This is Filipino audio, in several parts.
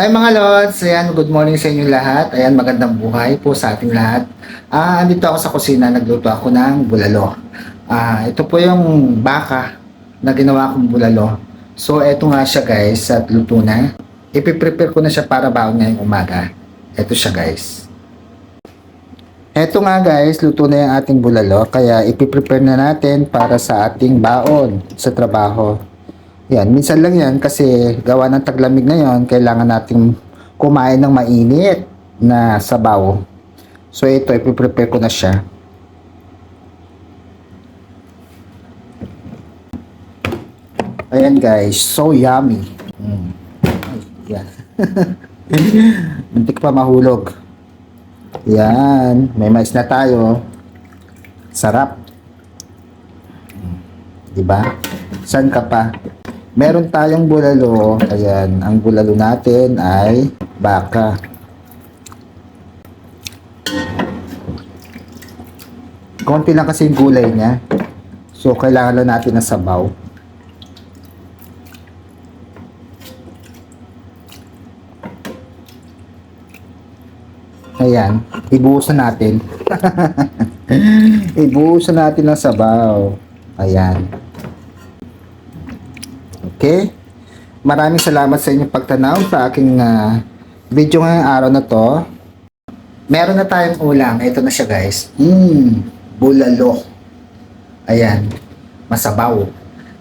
Ay mga lods, ayan, good morning sa inyo lahat. Ayan, magandang buhay po sa ating lahat. Ah, andito ako sa kusina, nagluto ako ng bulalo. Ah, ito po yung baka na ginawa kong bulalo. So, eto nga siya guys, at luto na. Ipiprepare ko na siya para baon ngayong umaga. Eto siya guys. Eto nga guys, luto na yung ating bulalo, kaya ipiprepare na natin para sa ating baon sa trabaho. Yan, minsan lang yan kasi gawa ng taglamig ngayon, kailangan nating kumain ng mainit na sabaw. So ito, ipiprepare ko na siya. Ayan guys, so yummy. Mm. Yan. Muntik pa mahulog. Yan, may mais na tayo. Sarap. Mm. Diba? San ka pa? Meron tayong bulalo. Ayan, ang bulalo natin ay baka. Konti lang kasi yung gulay niya. So, kailangan lang natin ng sabaw. Ayan, ibuhusan natin. ibuhusan natin ng sabaw. Ayan. Okay? Maraming salamat sa inyong pagtanaw sa aking ah, video ngayong araw na to. Meron na tayong ulam. Ito na siya guys. Mmm, bulalo. Ayan, masabaw.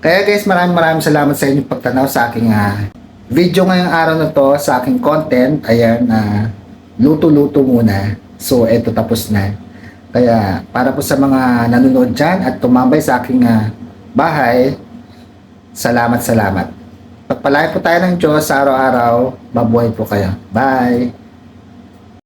Kaya guys, maraming maraming salamat sa inyong pagtanaw sa aking ah, video ngayong araw na to, sa aking content. Ayan, na luto-luto muna. So, eto tapos na. Kaya, para po sa mga nanonood dyan at tumambay sa aking ah, bahay, Salamat, salamat. Pagpalain po tayo ng Diyos sa araw-araw. Mabuhay po kayo. Bye!